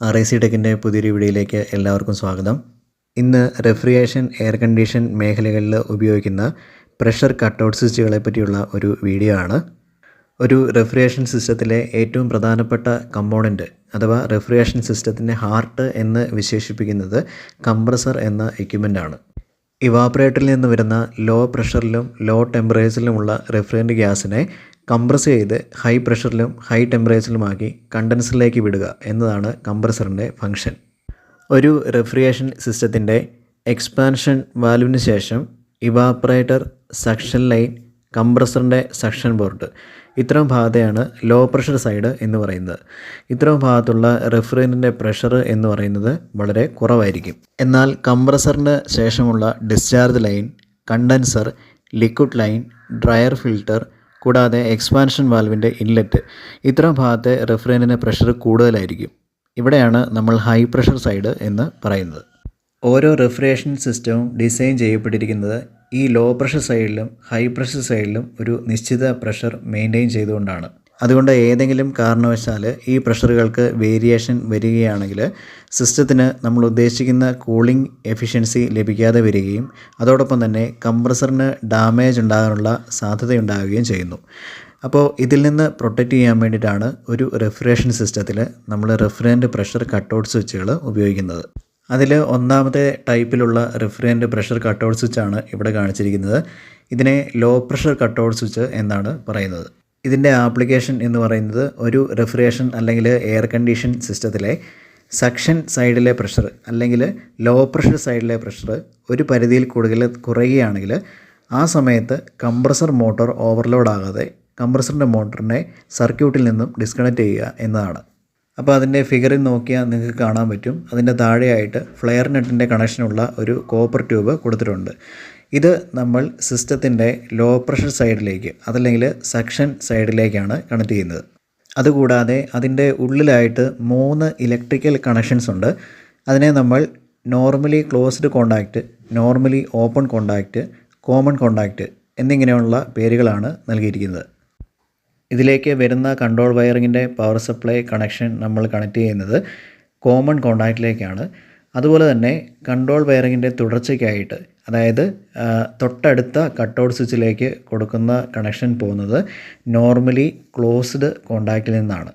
R I C ടെക്കിന്റെ പുതിയൊരു വീഡിയോയിലേക്ക് എല്ലാവർക്കും സ്വാഗതം. ഇന്ന് റെഫ്രിജറേഷൻ എയർ കണ്ടീഷൻ മേഖലകളിൽ ഉപയോഗിക്കുന്ന പ്രഷർ കട്ടൗട്ട് സ്വിച്ചുകളെ പറ്റിയുള്ള ഒരു വീഡിയോ ആണ്. ഒരു റെഫ്രിജറേഷൻ സിസ്റ്റത്തിലെ ഏറ്റവും പ്രധാനപ്പെട്ട കമ്പോണന്റ് അഥവാ റെഫ്രിജറേഷൻ സിസ്റ്റത്തിന്റെ ഹാർട്ട് എന്ന് വിശേഷിപ്പിക്കുന്നത് കംപ്രസർ എന്ന എക്യുപ്മെന്റ് ആണ്. ഇവാപ്പറേറ്ററിൽ നിന്ന് വരുന്ന ലോ പ്രഷറിലും ലോ ടെമ്പറേച്ചറിലുമുള്ള റെഫ്രിജറന്റ് ഗ്യാസിനെ കംപ്രസ് ചെയ്ത് ഹൈ പ്രഷറിലും ഹൈ ടെമ്പറേച്ചറിലുമാക്കി കണ്ടൻസറിലേക്ക് വിടുക എന്നതാണ് കംപ്രസറിന്റെ ഫങ്ഷൻ ഒരു റെഫ്രിജറേഷൻ സിസ്റ്റത്തിന്റെ എക്സ്പാൻഷൻ വാൽവിന് ശേഷം ഇവാപ്പറേറ്റർ സക്ഷൻ ലൈൻ കംപ്രസറിന്റെ സക്ഷൻ ബോർഡ് ഇത്തരം ഭാഗത്തെയാണ് ലോ പ്രഷർ സൈഡ് എന്ന് പറയുന്നത്. ഇത്തരം ഭാഗത്തുള്ള റെഫ്രിജറന്റിന്റെ പ്രഷർ എന്ന് പറയുന്നത് വളരെ കുറവായിരിക്കും. എന്നാൽ കംപ്രസറിന് ശേഷമുള്ള discharge line condenser liquid line drier filter കൂടാതെ എക്സ്പാൻഷൻ വാൽവിന്റെ ഇൻലെറ്റ് ഇത്തരം ഭാഗത്തെ റെഫ്രിജറന്റിന്റെ പ്രഷർ കൂടുതലായിരിക്കും. ഇവിടെയാണ് നമ്മൾ ഹൈ പ്രഷർ സൈഡ് എന്ന് പറയുന്നത്. ഓരോ റെഫ്രിജറേഷൻ സിസ്റ്റവും ഡിസൈൻ ചെയ്യപ്പെട്ടിരിക്കുന്നത് ഈ ലോ പ്രഷർ സൈഡിലും ഹൈ പ്രഷർ സൈഡിലും ഒരു നിശ്ചിത പ്രഷർ മെയിന്റെയിൻ ചെയ്തുകൊണ്ടാണ്. അതുകൊണ്ട് ഏതെങ്കിലും കാരണവശാൽ ഈ പ്രഷറുകൾക്ക് വേരിയേഷൻ വരികയാണെങ്കിൽ സിസ്റ്റത്തിന് നമ്മൾ ഉദ്ദേശിക്കുന്ന കൂളിംഗ് എഫിഷ്യൻസി ലഭിക്കാതെ വരികയും അതോടൊപ്പം തന്നെ കംപ്രസറിന് ഡാമേജ് ഉണ്ടാകാനുള്ള സാധ്യതയുണ്ടാകുകയും ചെയ്യുന്നു. അപ്പോൾ ഇതിൽ നിന്ന് പ്രൊട്ടക്റ്റ് ചെയ്യാൻ വേണ്ടിയിട്ടാണ് ഒരു റെഫ്രിജറേഷൻ സിസ്റ്റത്തിൽ നമ്മൾ റെഫ്രിജറന്റ് പ്രഷർ കട്ടൗട്ട് സ്വിച്ചുകൾ ഉപയോഗിക്കുന്നത്. അതിൽ ഒന്നാമത്തെ ടൈപ്പിലുള്ള റെഫ്രിജറന്റ് പ്രഷർ കട്ടൗട്ട് സ്വിച്ചാണ് ഇവിടെ കാണിച്ചിരിക്കുന്നത്. ഇതിനെ ലോ പ്രഷർ കട്ടൗട്ട് സ്വിച്ച് എന്നാണ് പറയുന്നത്. ഇതിന്റെ ആപ്ലിക്കേഷൻ എന്ന് പറയുന്നത് ഒരു റെഫ്രിജറേഷൻ അല്ലെങ്കിൽ എയർ കണ്ടീഷൻ സിസ്റ്റത്തിലെ സക്ഷൻ സൈഡിലെ പ്രഷർ അല്ലെങ്കിൽ ലോ പ്രഷർ സൈഡിലെ പ്രഷർ ഒരു പരിധിയിൽ കൂടുതൽ കുറയുകയാണെങ്കിൽ ആ സമയത്ത് കംപ്രസർ മോട്ടോർ ഓവർലോഡ് ആകാതെ കംപ്രസറിന്റെ മോട്ടറിനെ സർക്യൂട്ടിൽ നിന്നും ഡിസ്കണക്ട് ചെയ്യുക എന്നതാണ്. അപ്പോൾ അതിന്റെ ഫിഗറിൽ നോക്കിയാൽ നിങ്ങൾക്ക് കാണാൻ പറ്റും. അതിന്റെ താഴെയായിട്ട് ഫ്ലെയർ നെറ്റിന്റെ കണക്ഷനുള്ള ഒരു കോപ്പർ ട്യൂബ് കൊടുത്തിട്ടുണ്ട്. ഇത് നമ്മൾ സിസ്റ്റത്തിന്റെ ലോ പ്രഷർ സൈഡിലേക്ക് അതല്ലെങ്കിൽ സക്ഷൻ സൈഡിലേക്കാണ് കണക്ട് ചെയ്യുന്നത്. അതുകൂടാതെ അതിന്റെ ഉള്ളിലായിട്ട് മൂന്ന് ഇലക്ട്രിക്കൽ കണക്ഷൻസ് ഉണ്ട്. അതിനെ നമ്മൾ normally closed contact normally open contact common contact എന്നിങ്ങനെയുള്ള പേരുകളാണ് നൽകിയിരിക്കുന്നത്. ഇതിലേക്ക് വരുന്ന കൺട്രോൾ വയറിങ്ങിന്റെ പവർ സപ്ലൈ കണക്ഷൻ നമ്മൾ കണക്ട് ചെയ്യുന്നത് കോമൺ കോണ്ടാക്റ്റിലേക്കാണ് അതുപോലെ തന്നെ കൺട്രോൾ വയറിങ്ങിന്റെ തുടർച്ചയ്ക്കായിട്ട് അതായത് തൊട്ടടുത്ത കട്ടൗട്ട് സ്വിച്ചിലേക്ക് കൊടുക്കുന്ന കണക്ഷൻ പോകുന്നത് നോർമലി ക്ലോസ്ഡ് കോണ്ടാക്റ്റിൽ നിന്നാണ്.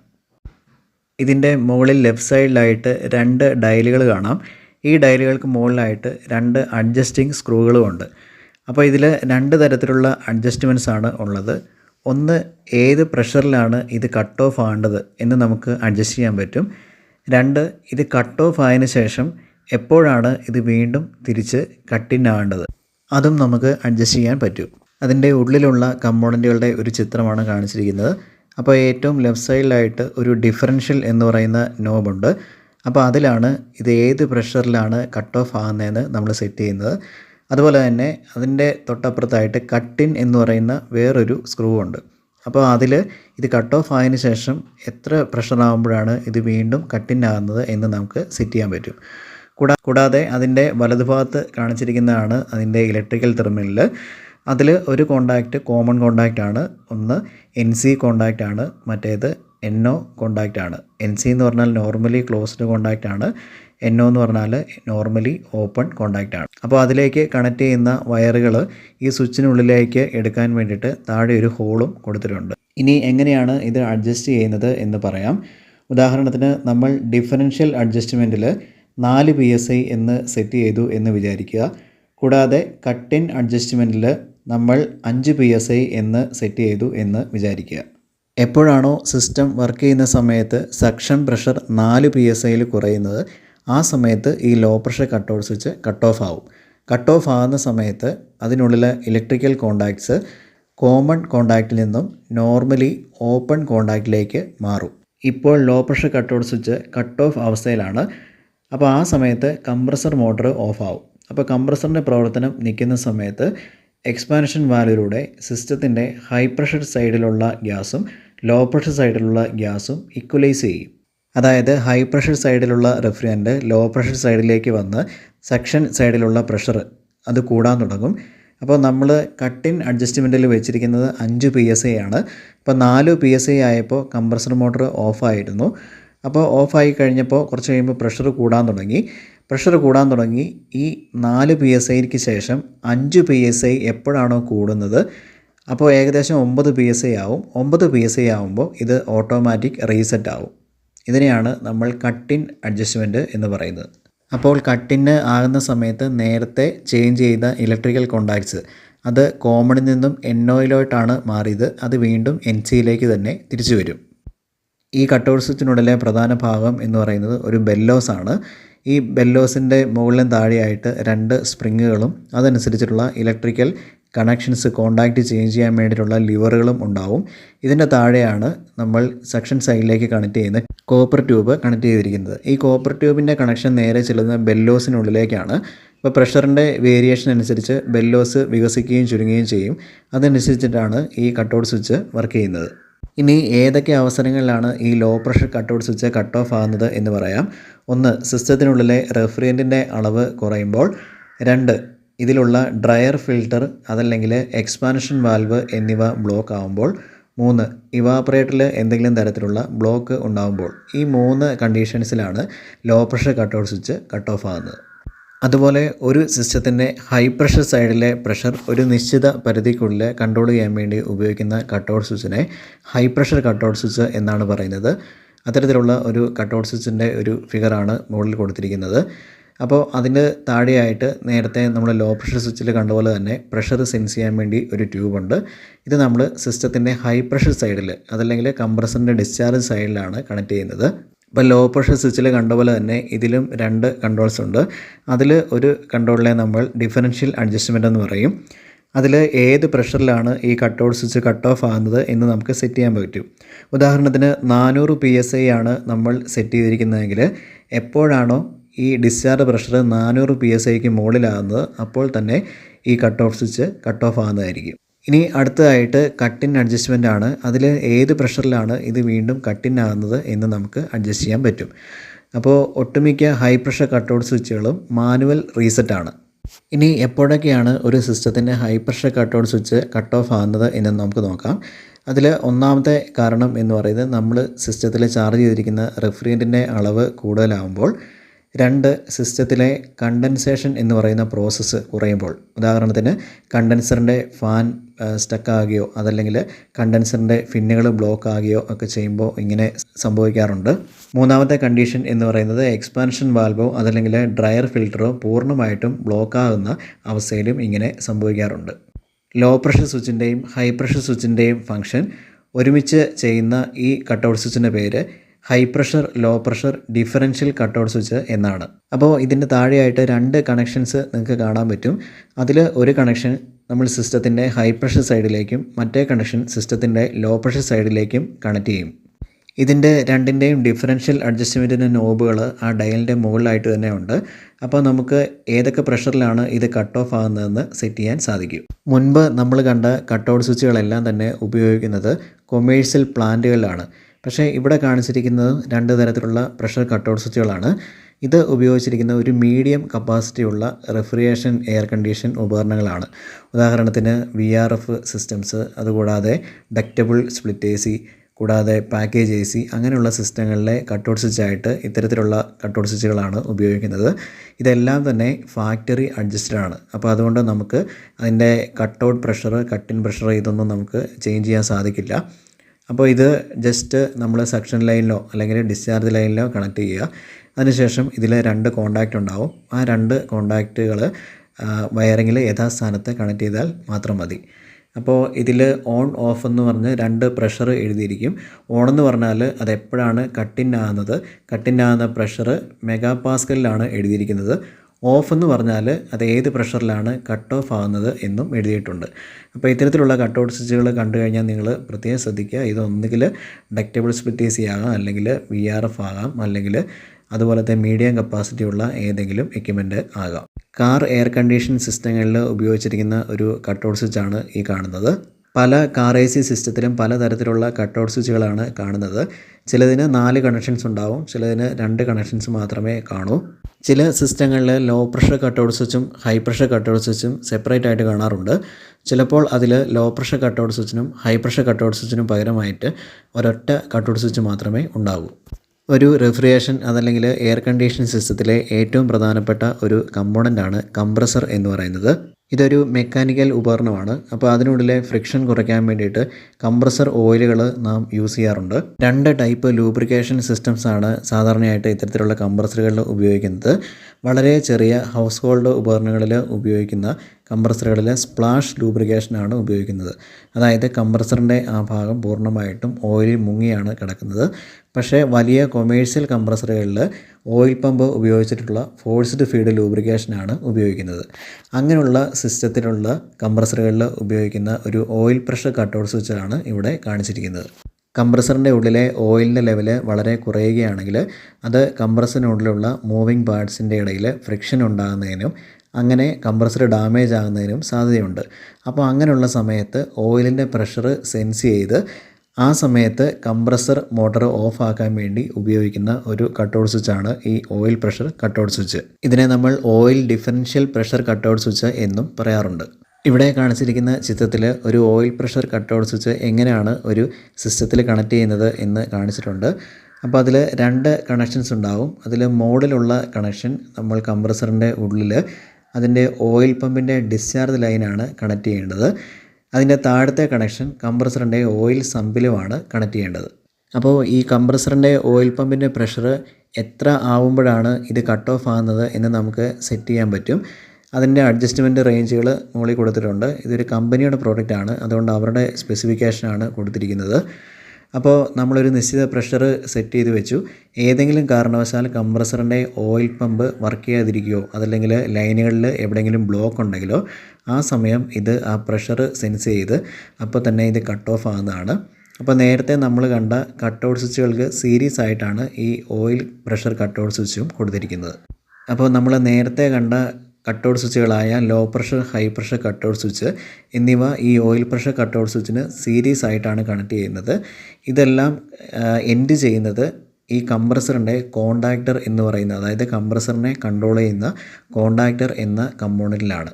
ഇതിന്റെ മുകളിൽ ലെഫ്റ്റ് സൈഡിലായിട്ട് രണ്ട് ഡയലുകൾ കാണാം. ഈ ഡയലുകൾക്ക് മുകളിലായിട്ട് രണ്ട് അഡ്ജസ്റ്റിംഗ് സ്ക്രൂകളും ഉണ്ട്. അപ്പോൾ ഇതിൽ രണ്ട് തരത്തിലുള്ള അഡ്ജസ്റ്റ്മെന്റ്സ് ആണ് ഉള്ളത്. ഒന്ന് ഏത് പ്രഷറിലാണ് ഇത് കട്ട് ഓഫ് ആകേണ്ടത് എന്ന് നമുക്ക് അഡ്ജസ്റ്റ് ചെയ്യാൻ പറ്റും. രണ്ട് ഇത് കട്ട് ഓഫ് ആയതിനു ശേഷം എപ്പോഴാണ് ഇത് വീണ്ടും തിരിച്ച് കട്ടിനാവേണ്ടത് അതും നമുക്ക് അഡ്ജസ്റ്റ് ചെയ്യാൻ പറ്റും. അതിന്റെ ഉള്ളിലുള്ള കമ്പോണന്റുകളുടെ ഒരു ചിത്രമാണ് കാണിച്ചിരിക്കുന്നത്. അപ്പോൾ ഏറ്റവും ലെഫ്റ്റ് സൈഡിലായിട്ട് ഒരു ഡിഫറൻഷ്യൽ എന്ന് പറയുന്ന നോബുണ്ട് അപ്പോൾ അതിലാണ് ഇത് ഏത് പ്രഷറിലാണ് കട്ട് ഓഫ് ആകുന്നതെന്ന് നമ്മൾ സെറ്റ് ചെയ്യുന്നത്. അതുപോലെ തന്നെ അതിന്റെ തൊട്ടപ്പുറത്തായിട്ട് കട്ടിൻ എന്ന് പറയുന്ന വേറൊരു സ്ക്രൂ ഉണ്ട്. അപ്പോൾ അതിൽ ഇത് കട്ട് ഓഫ് ആയതിനു ശേഷം എത്ര പ്രഷറാകുമ്പോഴാണ് ഇത് വീണ്ടും കട്ടിൻ ആകുന്നത് എന്ന് നമുക്ക് സെറ്റ് ചെയ്യാൻ പറ്റും. കൂടാ കൂടാതെ അതിന്റെ വലതുഭാഗത്ത് കാണിച്ചിരിക്കുന്നതാണ് അതിന്റെ ഇലക്ട്രിക്കൽ ടെർമിനൽ അതിൽ ഒരു കോണ്ടാക്റ്റ് കോമൺ കോണ്ടാക്റ്റ് ആണ്. ഒന്ന് എൻ സി കോണ്ടാക്റ്റ് ആണ്. മറ്റേത് എൻ ഒ കോണ്ടാക്റ്റ് ആണ്. എൻ സി എന്ന് പറഞ്ഞാൽ നോർമലി ക്ലോസ്ഡ് കോണ്ടാക്റ്റ് ആണ്. എൻ ഒ എന്ന് പറഞ്ഞാൽ നോർമലി ഓപ്പൺ കോണ്ടാക്റ്റ് ആണ്. അപ്പോൾ അതിലേക്ക് കണക്ട് ചെയ്യുന്ന വയറുകൾ ഈ സ്വിച്ചിനുള്ളിലേക്ക് എടുക്കാൻ വേണ്ടിയിട്ട് താഴെ ഒരു ഹോളും കൊടുത്തിട്ടുണ്ട്. ഇനി എങ്ങനെയാണ് ഇത് അഡ്ജസ്റ്റ് ചെയ്യുന്നത് എന്ന് പറയാം. ഉദാഹരണത്തിന് നമ്മൾ ഡിഫറൻഷ്യൽ അഡ്ജസ്റ്റ്മെന്റിൽ നാല് പി എസ് ഐ എന്ന് സെറ്റ് ചെയ്തു എന്ന് വിചാരിക്കുക. കൂടാതെ കട്ടിൻ അഡ്ജസ്റ്റ്മെന്റിൽ നമ്മൾ അഞ്ച് പി എസ് ഐ എന്ന് സെറ്റ് ചെയ്തു എന്ന് വിചാരിക്കുക. എപ്പോഴാണോ സിസ്റ്റം വർക്ക് ചെയ്യുന്ന സമയത്ത് സക്ഷൻ പ്രഷർ നാല് പി എസ് ഐയിൽ കുറയുന്നത് ആ സമയത്ത് ഈ low pressure cut out switch cut off ആവും. കട്ട് ഓഫ് ആകുന്ന സമയത്ത് അതിനുള്ളിലെ ഇലക്ട്രിക്കൽ കോണ്ടാക്ട്സ് കോമൺ കോണ്ടാക്റ്റിൽ നിന്നും നോർമലി ഓപ്പൺ കോണ്ടാക്റ്റിലേക്ക് മാറും. ഇപ്പോൾ low pressure cut out switch cut off അവസ്ഥയിലാണ്. അപ്പോൾ ആ സമയത്ത് കംപ്രസർ മോട്ടർ ഓഫ് ആവും. അപ്പോൾ കംപ്രസറിന്റെ പ്രവർത്തനം നിൽക്കുന്ന സമയത്ത് എക്സ്പാൻഷൻ വാലിലൂടെ സിസ്റ്റത്തിന്റെ ഹൈ പ്രഷർ സൈഡിലുള്ള ഗ്യാസും ലോ പ്രഷർ സൈഡിലുള്ള ഗ്യാസും ഇക്വലൈസ് ചെയ്യും. അതായത് ഹൈ പ്രഷർ സൈഡിലുള്ള റെഫ്രിജറന്റ് ലോ പ്രഷർ സൈഡിലേക്ക് വന്ന് സെക്ഷൻ സൈഡിലുള്ള പ്രഷർ അത് കൂടാൻ തുടങ്ങും. അപ്പോൾ നമ്മൾ കട്ടിൻ അഡ്ജസ്റ്റ്മെന്റിൽ വെച്ചിരിക്കുന്നത് അഞ്ച് പി എസ് ഐ ആണ്. അപ്പോൾ നാല് പി എസ് ഐ ആയപ്പോൾ കംപ്രസർ മോട്ടർ ഓഫായിരുന്നു അപ്പോൾ ഓഫായി കഴിഞ്ഞപ്പോൾ കുറച്ച് കഴിയുമ്പോൾ പ്രഷർ കൂടാൻ തുടങ്ങി. പ്രഷർ കൂടാൻ തുടങ്ങി. ഈ നാല് പി എസ് ഐക്ക് ശേഷം അഞ്ച് പി എസ് ഐ എപ്പോഴാണോ കൂടുന്നത്? അപ്പോൾ ഏകദേശം ഒമ്പത് പി എസ് ഐ ആവും. ഒമ്പത് പി എസ് ഐ ആവുമ്പോൾ ഇത് ഓട്ടോമാറ്റിക് റീസെറ്റ് ആവും. ഇതിനെയാണ് നമ്മൾ കട്ടിൻ അഡ്ജസ്റ്റ്മെന്റ് എന്ന് പറയുന്നത്. അപ്പോൾ കട്ടിന് ആകുന്ന സമയത്ത് നേരത്തെ ചേഞ്ച് ചെയ്ത ഇലക്ട്രിക്കൽ കോണ്ടാക്ട്സ് അത് കോമണിൽ നിന്നും എൻ ഒയിലോട്ടാണ് മാറിയത്. അത് വീണ്ടും എൻ സിയിലേക്ക് തന്നെ തിരിച്ചു വരും. ഈ കട്ടൗട്ട് സ്വിച്ചിനുള്ളിലെ പ്രധാന ഭാഗം എന്ന് പറയുന്നത് ഒരു ബെല്ലോസ് ആണ്. ഈ ബെല്ലോസിന്റെ മുകളിലും താഴെയായിട്ട് രണ്ട് സ്പ്രിങ്ങുകളും അതനുസരിച്ചിട്ടുള്ള ഇലക്ട്രിക്കൽ കണക്ഷൻസ് കോണ്ടാക്റ്റ് ചേഞ്ച് ചെയ്യാൻ വേണ്ടിയിട്ടുള്ള ലിവറുകളും ഉണ്ടാവും. ഇതിന്റെ താഴെയാണ് നമ്മൾ സെക്ഷൻ സൈഡിലേക്ക് കണക്ട് ചെയ്യുന്ന കോപ്പർ ട്യൂബ് കണക്ട് ചെയ്തിരിക്കുന്നത്. ഈ കോപ്പർ ട്യൂബിന്റെ കണക്ഷൻ നേരെ ചെല്ലുന്ന ബെല്ലോസിനുള്ളിലേക്കാണ്. ഇപ്പോൾ പ്രഷറിന്റെ വേരിയേഷൻ അനുസരിച്ച് ബെല്ലോസ് വികസിക്കുകയും ചുരുങ്ങുകയും ചെയ്യും. അതനുസരിച്ചിട്ടാണ് ഈ കട്ടൗട്ട് സ്വിച്ച് വർക്ക് ചെയ്യുന്നത്. ഇനി ഏതൊക്കെ അവസരങ്ങളിലാണ് ഈ low pressure cutout switch cut off ആകുന്നത് എന്ന് പറയാം. ഒന്ന് സിസ്റ്റത്തിനുള്ളിലെ റെഫ്രിജറന്റിന്റെ അളവ് കുറയുമ്പോൾ. രണ്ട് ഇതിലുള്ള ഡ്രയർ ഫിൽട്ടർ അതല്ലെങ്കിൽ എക്സ്പാൻഷൻ വാൽവ് എന്നിവ ബ്ലോക്ക് ആകുമ്പോൾ മൂന്ന് ഇവാപ്പറേറ്ററിൽ എന്തെങ്കിലും തരത്തിലുള്ള ബ്ലോക്ക് ഉണ്ടാകുമ്പോൾ ഈ മൂന്ന് കണ്ടീഷൻസിലാണ് low pressure cutout switch cut off ആകുന്നത്. അതുപോലെ ഒരു സിസ്റ്റത്തിന്റെ ഹൈ പ്രഷർ സൈഡിലെ പ്രഷർ ഒരു നിശ്ചിത പരിധിക്കുള്ളിൽ കൺട്രോൾ ചെയ്യാൻ വേണ്ടി ഉപയോഗിക്കുന്ന കട്ടൗട്ട് സ്വിച്ചിനെ ഹൈ പ്രഷർ കട്ടൗട്ട് സ്വിച്ച് എന്നാണ് പറയുന്നത്. അത്തരത്തിലുള്ള ഒരു കട്ടൗട്ട് സ്വിച്ചിന്റെ ഒരു ഫിഗറാണ് മുകളിൽ കൊടുത്തിരിക്കുന്നത്. അപ്പോൾ അതിന് താഴെയായിട്ട് നേരത്തെ നമ്മൾ ലോ പ്രഷർ സ്വിച്ചിൽ കണ്ടപോലെ തന്നെ പ്രഷർ സെൻസ് ചെയ്യാൻ വേണ്ടി ഒരു ട്യൂബുണ്ട് ഇത് നമ്മൾ സിസ്റ്റത്തിന്റെ ഹൈ പ്രഷർ സൈഡിൽ അതല്ലെങ്കിൽ കംപ്രസറിന്റെ ഡിസ്ചാർജ് സൈഡിലാണ് കണക്ട് ചെയ്യുന്നത്. ഇപ്പോൾ ലോ പ്രഷർ സ്വിച്ചിൽ കണ്ട പോലെ തന്നെ ഇതിലും രണ്ട് കൺട്രോൾസ് ഉണ്ട്. അതിൽ ഒരു കൺട്രോളിനെ നമ്മൾ ഡിഫറൻഷ്യൽ അഡ്ജസ്റ്റ്മെന്റ് എന്ന് പറയും. അതിൽ ഏത് പ്രഷറിലാണ് ഈ cut out switch cut off ആകുന്നത് എന്ന് നമുക്ക് സെറ്റ് ചെയ്യാൻ പറ്റും. ഉദാഹരണത്തിന് നാനൂറ് പി എസ് ഐ ആണ് നമ്മൾ സെറ്റ് ചെയ്തിരിക്കുന്നതെങ്കിൽ എപ്പോഴാണോ ഈ ഡിസ്ചാർജ് പ്രഷർ നാനൂറ് പി എസ് ഐക്ക് മുകളിലാകുന്നത് അപ്പോൾ തന്നെ ഈ cut off switch cut off ആകുന്നതായിരിക്കും. ഇനി അടുത്തതായിട്ട് കട്ടിൻ അഡ്ജസ്റ്റ്മെന്റ് ആണ്. അതിൽ ഏത് പ്രഷറിലാണ് ഇത് വീണ്ടും കട്ടിൻ ആകുന്നത് എന്ന് നമുക്ക് അഡ്ജസ്റ്റ് ചെയ്യാൻ പറ്റും. അപ്പോൾ ഒട്ടുമിക്ക ഹൈ പ്രഷർ കട്ടൗട്ട് സ്വിച്ചുകളും മാനുവൽ റീസെറ്റ് ആണ്. ഇനി എപ്പോഴൊക്കെയാണ് ഒരു സിസ്റ്റത്തിന്റെ high pressure cutout switch cut off ആകുന്നത് എന്ന് നമുക്ക് നോക്കാം. അതിൽ ഒന്നാമത്തെ കാരണം എന്ന് പറയുന്നത് നമ്മൾ സിസ്റ്റത്തിൽ ചാർജ് ചെയ്തിരിക്കുന്ന റെഫ്രിജറന്റിന്റെ അളവ് കൂടുതലാകുമ്പോൾ രണ്ട് സിസ്റ്റത്തിലെ കണ്ടൻസേഷൻ എന്ന് പറയുന്ന പ്രോസസ്സ് കുറയുമ്പോൾ ഉദാഹരണത്തിന് കണ്ടൻസറിന്റെ ഫാൻ സ്റ്റക്കാകുകയോ അതല്ലെങ്കിൽ കണ്ടൻസറിന്റെ ഫിന്നുകൾ ബ്ലോക്ക് ആകുകയോ ഒക്കെ ചെയ്യുമ്പോൾ ഇങ്ങനെ സംഭവിക്കാറുണ്ട്. മൂന്നാമത്തെ കണ്ടീഷൻ എന്ന് പറയുന്നത് എക്സ്പാൻഷൻ വാൽവോ അതല്ലെങ്കിൽ ഡ്രയർ ഫിൽറ്ററോ പൂർണമായിട്ടും ബ്ലോക്ക് ആകുന്ന അവസ്ഥയിലും ഇങ്ങനെ സംഭവിക്കാറുണ്ട്. ലോ പ്രഷർ സ്വിച്ചിന്റെയും ഹൈ പ്രഷർ സ്വിച്ചിന്റെയും ഫംഗ്ഷൻ ഒരുമിച്ച് ചെയ്യുന്ന ഈ കട്ടൗട്ട് സ്വിച്ചിന്റെ പേര് high pressure low pressure differential cutout switch എന്നാണ്. അപ്പോൾ ഇതിന്റെ താഴെയായിട്ട് രണ്ട് കണക്ഷൻസ് നിങ്ങൾക്ക് കാണാൻ പറ്റും. അതിൽ ഒരു കണക്ഷൻ നമ്മൾ സിസ്റ്റത്തിന്റെ ഹൈ പ്രഷർ സൈഡിലേക്കും മറ്റേ കണക്ഷൻ സിസ്റ്റത്തിന്റെ ലോ പ്രഷർ സൈഡിലേക്കും കണക്ട് ചെയ്യും. ഇതിന്റെ രണ്ടിന്റെയും ഡിഫറൻഷ്യൽ അഡ്ജസ്റ്റ്മെന്റിന്റെ നോബുകൾ ആ ഡയലിന്റെ മുകളിലായിട്ട് തന്നെ ഉണ്ട്. അപ്പോൾ നമുക്ക് ഏതൊക്കെ പ്രഷറിലാണ് ഇത് കട്ട് ഓഫ് ആകുന്നതെന്ന് സെറ്റ് ചെയ്യാൻ സാധിക്കും. മുൻപ് നമ്മൾ കണ്ട കട്ട് ഔട്ട് സ്വിച്ചുകളെല്ലാം തന്നെ ഉപയോഗിക്കുന്നത് കൊമേഴ്സ്യൽ പ്ലാന്റുകളിലാണ് പക്ഷേ ഇവിടെ കാണിച്ചിരിക്കുന്നത് രണ്ട് തരത്തിലുള്ള പ്രഷർ കട്ടൗട്ട് സ്വിച്ചുകളാണ്. ഇത് ഉപയോഗിച്ചിരിക്കുന്ന ഒരു മീഡിയം കപ്പാസിറ്റി ഉള്ള റെഫ്രിജറേഷൻ എയർ കണ്ടീഷൻ ഉപകരണങ്ങളാണ്. ഉദാഹരണത്തിന് വി ആർ എഫ് സിസ്റ്റംസ് അതുകൂടാതെ ഡക്റ്റബിൾ സ്പ്ലിറ്റ് എ സി കൂടാതെ പാക്കേജ് എ സി അങ്ങനെയുള്ള സിസ്റ്റങ്ങളിലെ കട്ടൗട്ട് സ്വിച്ചായിട്ട് ഇത്തരത്തിലുള്ള കട്ടൗട്ട് സ്വിച്ചുകളാണ് ഉപയോഗിക്കുന്നത്. ഇതെല്ലാം തന്നെ ഫാക്ടറി അഡ്ജസ്റ്റഡ് ആണ്. അപ്പോൾ അതുകൊണ്ട് നമുക്ക് അതിന്റെ കട്ടൗട്ട് പ്രഷർ കട്ടിൻ പ്രഷർ ഇതൊന്നും നമുക്ക് ചേഞ്ച് ചെയ്യാൻ സാധിക്കില്ല. അപ്പോൾ ഇത് ജസ്റ്റ് നമ്മൾ സക്ഷൻ ലൈനിലോ അല്ലെങ്കിൽ ഡിസ്ചാർജ് ലൈനിലോ കണക്ട് ചെയ്യുക. അതിനുശേഷം ഇതിൽ രണ്ട് കോണ്ടാക്റ്റ് ഉണ്ടാവും. ആ രണ്ട് കോണ്ടാക്റ്റുകൾ വയറിങ്ങിൽ യഥാസ്ഥാനത്ത് കണക്ട് ചെയ്താൽ മാത്രം മതി. അപ്പോൾ ഇതിൽ ഓൺ ഓഫ് എന്ന് പറഞ്ഞ് രണ്ട് പ്രഷർ എഴുതിയിരിക്കും. ഓൺ എന്ന് പറഞ്ഞാൽ അത് എപ്പോഴാണ് കട്ടിൻ ആകുന്നത് കട്ടിൻ ആകുന്ന പ്രഷർ മെഗാ പാസ്കലിലാണ് എഴുതിയിരിക്കുന്നത്. ഓഫ് എന്ന് പറഞ്ഞാൽ അത് ഏത് പ്രഷറിലാണ് കട്ട് ഓഫ് ആകുന്നത് എന്നും എഴുതിയിട്ടുണ്ട്. അപ്പോൾ ഇത്തരത്തിലുള്ള കട്ട് ഔട്ട് സ്വിച്ചുകൾ കണ്ടു കഴിഞ്ഞാൽ നിങ്ങൾ പ്രത്യേകം ശ്രദ്ധിക്കുക. ഇത് ഒന്നുകിൽ ഡക്റ്റബിൾ സ്പ്ലിറ്റ് എ സി ആകാം അല്ലെങ്കിൽ വി ആർ എഫ് ആകാം അല്ലെങ്കിൽ അതുപോലത്തെ മീഡിയം കപ്പാസിറ്റി ഉള്ള ഏതെങ്കിലും എക്യുപ്മെന്റ് ആകാം. കാർ എയർ കണ്ടീഷൻ സിസ്റ്റങ്ങളിൽ ഉപയോഗിച്ചിരിക്കുന്ന ഒരു കട്ട് ഔട്ട് സ്വിച്ചാണ് ഈ കാണുന്നത്. പല കാർ എ സി സിസ്റ്റത്തിലും പലതരത്തിലുള്ള കട്ട് ഔട്ട് സ്വിച്ചുകളാണ് കാണുന്നത്. ചിലതിന് നാല് കണക്ഷൻസ് ഉണ്ടാവും ചിലതിന് രണ്ട് കണക്ഷൻസ് മാത്രമേ കാണൂ. ചില സിസ്റ്റങ്ങളിൽ ലോ പ്രഷർ കട്ട് ഔട്ട് സ്വിച്ചും ഹൈ പ്രഷർ കട്ട് ഔട്ട് സ്വിച്ചും സെപ്പറേറ്റ് ആയിട്ട് കാണാറുണ്ട്. ചിലപ്പോൾ അതിൽ ലോ പ്രഷർ കട്ട് ഔട്ട് സ്വിച്ചിനും ഹൈ പ്രഷർ കട്ട് ഔട്ട് സ്വിച്ചിനും പകരമായിട്ട് ഒരൊറ്റ കട്ട് ഔട്ട് സ്വിച്ച് മാത്രമേ ഉണ്ടാകൂ ഒരു റെഫ്രിജറേഷൻ അതല്ലെങ്കിൽ എയർ കണ്ടീഷൻ സിസ്റ്റത്തിലെ ഏറ്റവും പ്രധാനപ്പെട്ട ഒരു കമ്പോണന്റാണ് കംപ്രസർ എന്ന് പറയുന്നത്. ഇതൊരു മെക്കാനിക്കൽ ഉപകരണമാണ്. അപ്പോൾ അതിനുള്ളിലെ ഫ്രിക്ഷൻ കുറയ്ക്കാൻ വേണ്ടിയിട്ട് കംപ്രസർ ഓയിലുകൾ നാം യൂസ് ചെയ്യാറുണ്ട്. രണ്ട് ടൈപ്പ് ലൂബ്രിക്കേഷൻ സിസ്റ്റംസ് ആണ് സാധാരണയായിട്ട് ഇത്തരത്തിലുള്ള കംപ്രസറുകളിൽ ഉപയോഗിക്കുന്നത്. വളരെ ചെറിയ ഹൗസ് ഹോൾഡ് ഉപകരണങ്ങളിൽ ഉപയോഗിക്കുന്ന കംപ്രസറുകളിൽ സ്പ്ലാഷ് ലൂബ്രിക്കേഷനാണ് ഉപയോഗിക്കുന്നത്. അതായത് കംപ്രസറിന്റെ ആ ഭാഗം പൂർണമായിട്ടും ഓയിൽ മുങ്ങിയാണ് കിടക്കുന്നത്. പക്ഷേ വലിയ കൊമേഴ്സ്യൽ കംപ്രസറുകളിൽ ഓയിൽ പമ്പ് ഉപയോഗിച്ചിട്ടുള്ള ഫോഴ്സ്ഡ് ഫീഡ് ലൂബ്രിക്കേഷനാണ് ഉപയോഗിക്കുന്നത്. അങ്ങനെയുള്ള സിസ്റ്റത്തിലുള്ള കംപ്രസറുകളിൽ ഉപയോഗിക്കുന്ന ഒരു ഓയിൽ പ്രഷർ കട്ടൗട്ട് സ്വിച്ചാണ് ഇവിടെ കാണിച്ചിരിക്കുന്നത്. കംപ്രസറിന്റെ ഉള്ളിലെ ഓയിലിന്റെ ലെവൽ വളരെ കുറയുകയാണെങ്കിൽ അത് കംപ്രസറിനുള്ളിലുള്ള മൂവിങ് പാർട്സിന്റെ ഇടയിൽ ഫ്രിക്ഷൻ ഉണ്ടാകുന്നതിനും അങ്ങനെ കംപ്രസർ ഡാമേജ് ആകുന്നതിനും സാധ്യതയുണ്ട്. അപ്പോൾ അങ്ങനെയുള്ള സമയത്ത് ഓയിലിന്റെ പ്രഷർ സെൻസ് ചെയ്ത് ആ സമയത്ത് കംപ്രസർ മോട്ടർ ഓഫ് ആക്കാൻ വേണ്ടി ഉപയോഗിക്കുന്ന ഒരു കട്ടൗട്ട് സ്വിച്ചാണ് ഈ ഓയിൽ പ്രഷർ കട്ടൗട്ട് സ്വിച്ച് ഇതിനെ നമ്മൾ oil differential pressure cutout switch എന്നും പറയാറുണ്ട്. ഇവിടെ കാണിച്ചിരിക്കുന്ന ചിത്രത്തിൽ ഒരു ഓയിൽ പ്രഷർ കട്ടൗട്ട് സ്വിച്ച് എങ്ങനെയാണ് ഒരു സിസ്റ്റത്തിൽ കണക്ട് ചെയ്യുന്നത് എന്ന് കാണിച്ചിട്ടുണ്ട്. അപ്പോൾ അതിൽ രണ്ട് കണക്ഷൻസ് ഉണ്ടാവും. അതിൽ മോഡിലുള്ള കണക്ഷൻ നമ്മൾ കംപ്രസറിന്റെ ഉള്ളിൽ അതിന്റെ ഓയിൽ പമ്പിന്റെ ഡിസ്ചാർജ് ലൈനാണ് കണക്ട് ചെയ്യേണ്ടത്. അതിന്റെ താഴത്തെ കണക്ഷൻ കംപ്രസറിന്റെ ഓയിൽ സമ്പിലുമാണ് കണക്ട് ചെയ്യേണ്ടത്. അപ്പോൾ ഈ കംപ്രസറിന്റെ ഓയിൽ പമ്പിന്റെ പ്രഷർ എത്ര ആവുമ്പോഴാണ് ഇത് കട്ട് ഓഫ് ആകുന്നത് എന്ന് നമുക്ക് സെറ്റ് ചെയ്യാൻ പറ്റും. അതിന്റെ അഡ്ജസ്റ്റ്മെന്റ് റേഞ്ചുകൾ മുകളിൽ കൊടുത്തിട്ടുണ്ട്. ഇതൊരു കമ്പനിയുടെ പ്രോഡക്റ്റ് ആണ്. അതുകൊണ്ട് അവരുടെ സ്പെസിഫിക്കേഷനാണ് കൊടുത്തിരിക്കുന്നത്. അപ്പോൾ നമ്മളൊരു നിശ്ചിത പ്രഷർ സെറ്റ് ചെയ്ത് വെച്ചു. ഏതെങ്കിലും കാരണവശാൽ കംപ്രസറിന്റെ ഓയിൽ പമ്പ് വർക്ക് ചെയ്യാതിരിക്കുകയോ അതല്ലെങ്കിൽ ലൈനുകളിൽ എവിടെയെങ്കിലും ബ്ലോക്ക് ഉണ്ടെങ്കിലോ ആ സമയം ഇത് ആ പ്രഷർ സെൻസ് ചെയ്ത് അപ്പോൾ തന്നെ ഇത് കട്ട് ഓഫ് ആകുന്നതാണ് അപ്പോൾ നേരത്തെ നമ്മൾ കണ്ട കട്ട് ഔട്ട് സ്വിച്ചുകൾക്ക് സീരീസ് ആയിട്ടാണ് ഈ ഓയിൽ പ്രഷർ കട്ട് ഔട്ട് സ്വിച്ചും കൊടുത്തിരിക്കുന്നത്. അപ്പോൾ നമ്മൾ നേരത്തെ കണ്ട cutout സ്വിച്ചുകളായ low pressure high pressure cutout switch എന്നിവ ഈ ഓയിൽ പ്രഷർ കട്ടൗട്ട് സ്വിച്ചിന് സീരീസ് ആയിട്ടാണ് കണക്ട് ചെയ്യുന്നത്. ഇതെല്ലാം എൻഡ് ചെയ്യുന്നത് ഈ കംപ്രസറിന്റെ കോണ്ടാക്ടർ എന്ന് പറയുന്ന അതായത് കംപ്രസറിനെ കൺട്രോൾ ചെയ്യുന്ന കോണ്ടാക്ടർ എന്ന കമ്പോണന്റിലാണ്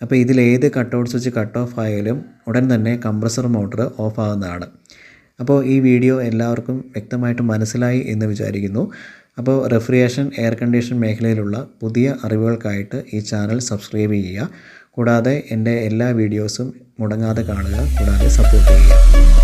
അപ്പോൾ ഇതിൽ ഏത് കട്ടൗട്ട് സ്വിച്ച് കട്ട് ഓഫ് ആയാലും ഉടൻ തന്നെ കംപ്രസർ മോട്ടർ ഓഫ് ആകുന്നതാണ് അപ്പോൾ ഈ വീഡിയോ എല്ലാവർക്കും വ്യക്തമായിട്ട് മനസ്സിലായി എന്ന് വിചാരിക്കുന്നു. അപ്പോൾ റെഫ്രിജറേഷൻ എയർ കണ്ടീഷൻ മേഖലയിലുള്ള പുതിയ അറിവുകൾക്കായിട്ട് ഈ ചാനൽ സബ്സ്ക്രൈബ് ചെയ്യുക. കൂടാതെ എന്റെ എല്ലാ വീഡിയോസും മുടങ്ങാതെ കാണുക. കൂടാതെ സപ്പോർട്ട് ചെയ്യുക.